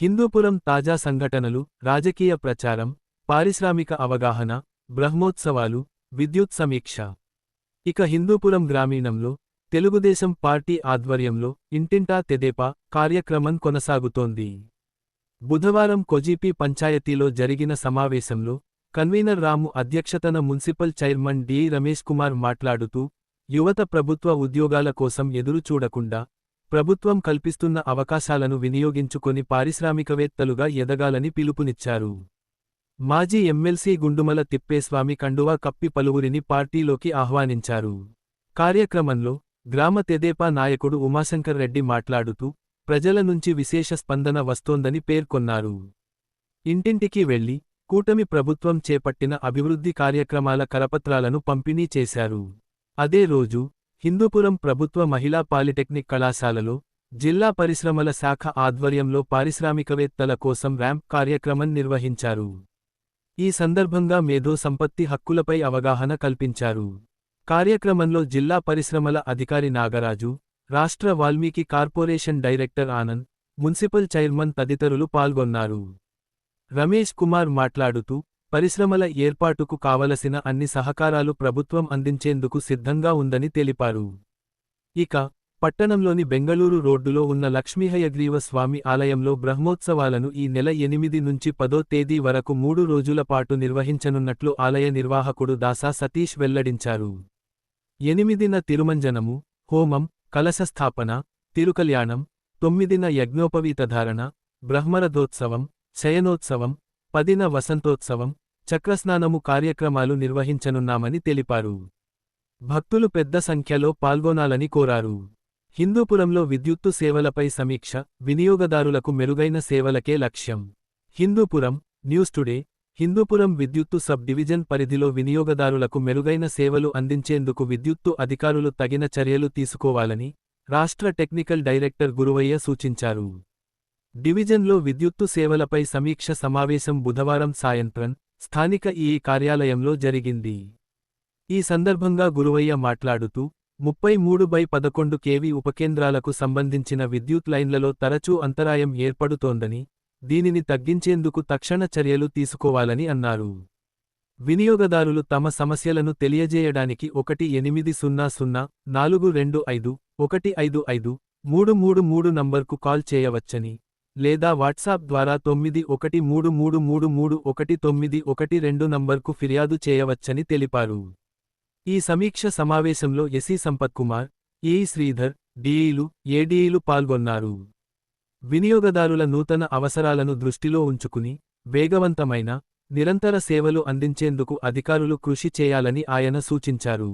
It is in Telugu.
హిందూపురం తాజా సంఘటనలు రాజకీయ ప్రచారం పారిశ్రామిక అవగాహన బ్రహ్మోత్సవాలు విద్యుత్ సమీక్ష. ఇక హిందూపురం గ్రామీణంలో తెలుగుదేశం పార్టీ ఆధ్వర్యంలో ఇంటింటా తెదేపా కార్యక్రమం కొనసాగుతోంది. బుధవారం కొజీపీ పంచాయతీలో జరిగిన సమావేశంలో కన్వీనర్ రాము అధ్యక్షతన municipal chairman D Ramesh Kumar మాట్లాడుతూ యువత ప్రభుత్వ ఉద్యోగాల కోసం ఎదురు చూడకుండా ప్రభుత్వం కల్పిస్తున్న అవకాశాలను వినియోగించుకొని పారిశ్రామికవేత్తలుగా ఎదగాలని పిలుపునిచ్చారు. మాజీ ఎమ్మెల్సీ గుండుమల తిప్పేస్వామి కండువా కప్పి పలువురిని పార్టీలోకి ఆహ్వానించారు. కార్యక్రమంలో గ్రామ తెదేపా నాయకుడు ఉమాశంకర్ రెడ్డి మాట్లాడుతూ ప్రజల నుంచి విశేష స్పందన వస్తోందని పేర్కొన్నారు. ఇంటింటికి వెళ్ళి కూటమి ప్రభుత్వం చేపట్టిన అభివృద్ధి కార్యక్రమాల కరపత్రాలను పంపిణీ చేశారు. అదే రోజు హిందూపురం ప్రభుత్వ మహిళా పాలిటెక్నిక్ కళాశాలలో జిల్లా పరిశ్రమల శాఖ ఆధ్వర్యంలో పారిశ్రామికవేత్తల కోసం ర్యాంప్ కార్యక్రమం నిర్వహించారు. ఈ సందర్భంగా మేధో సంపత్తి హక్కులపై అవగాహన కల్పించారు. కార్యక్రమంలో జిల్లా పరిశ్రమల అధికారి నాగరాజు రాష్ట్ర Valmiki corporation director Anand municipal chairman తదితరులు పాల్గొన్నారు. రమేష్ కుమార్ మాట్లాడుతూ పరిశ్రమల ఏర్పాటుకు కావలసిన అన్ని సహకారాలు ప్రభుత్వం అందించేందుకు సిద్ధంగా ఉందని తెలిపారు. ఇక పట్టణంలోని బెంగళూరు రోడ్డులో ఉన్న లక్ష్మీహయగ్రీవ స్వామి ఆలయంలో బ్రహ్మోత్సవాలను ఈ నెల ఎనిమిది నుంచి పదో తేదీ వరకు మూడు రోజుల పాటు నిర్వహించనున్నట్లు ఆలయ నిర్వాహకుడు దాసా సతీష్ వెల్లడించారు. ఎనిమిదిన తిరుమంజనము హోమం కలశస్థాపన తిరుకల్యాణం తొమ్మిదిన యజ్ఞోపవీతధారణ బ్రహ్మరథోత్సవం శయనోత్సవం పదిన వసంతోత్సవం చక్రస్నానము కార్యక్రమాలు నిర్వహించనున్నామని తెలిపారు. భక్తులు పెద్ద సంఖ్యలో పాల్గొనాలని కోరారు. హిందూపురంలో విద్యుత్తు సేవలపై సమీక్ష వినియోగదారులకు మెరుగైన సేవలకే లక్ష్యం. హిందూపురం న్యూస్ టుడే హిందూపురం విద్యుత్తు సబ్ డివిజన్ పరిధిలో వినియోగదారులకు మెరుగైన సేవలు అందించేందుకు విద్యుత్తు అధికారులు తగిన చర్యలు తీసుకోవాలని రాష్ట్ర టెక్నికల్ డైరెక్టర్ గురువయ్య సూచించారు. డివిజన్లో విద్యుత్తు సేవలపై సమీక్ష సమావేశం బుధవారం సాయంత్రం స్థానిక ఈ కార్యాలయంలో జరిగింది. ఈ సందర్భంగా గురువయ్య మాట్లాడుతూ ముప్పై మూడు బై పదకొండు కేవీ ఉపకేంద్రాలకు సంబంధించిన విద్యుత్ లైన్లలో తరచూ అంతరాయం ఏర్పడుతోందని దీనిని తగ్గించేందుకు తక్షణ చర్యలు తీసుకోవాలని అన్నారు. వినియోగదారులు తమ సమస్యలను తెలియజేయడానికి ఒకటి ఎనిమిది సున్నా సున్నా నాలుగు రెండు ఐదు ఒకటి ఐదు ఐదు మూడు మూడు మూడు నంబర్కు కాల్ చేయవచ్చని లేదా వాట్సాప్ ద్వారా తొమ్మిది ఒకటి మూడు మూడు మూడు మూడు ఒకటి తొమ్మిది ఒకటి రెండు నంబర్కు ఫిర్యాదు చేయవచ్చని తెలిపారు. ఈ సమీక్ష సమావేశంలో ఎసి సంపత్ కుమార్ ఏ శ్రీధర్ డిఈలు ఏడీఈలు పాల్గొన్నారు. వినియోగదారుల నూతన అవసరాలను దృష్టిలో ఉంచుకుని వేగవంతమైన నిరంతర సేవలు అందించేందుకు అధికారులు కృషి చేయాలని ఆయన సూచించారు.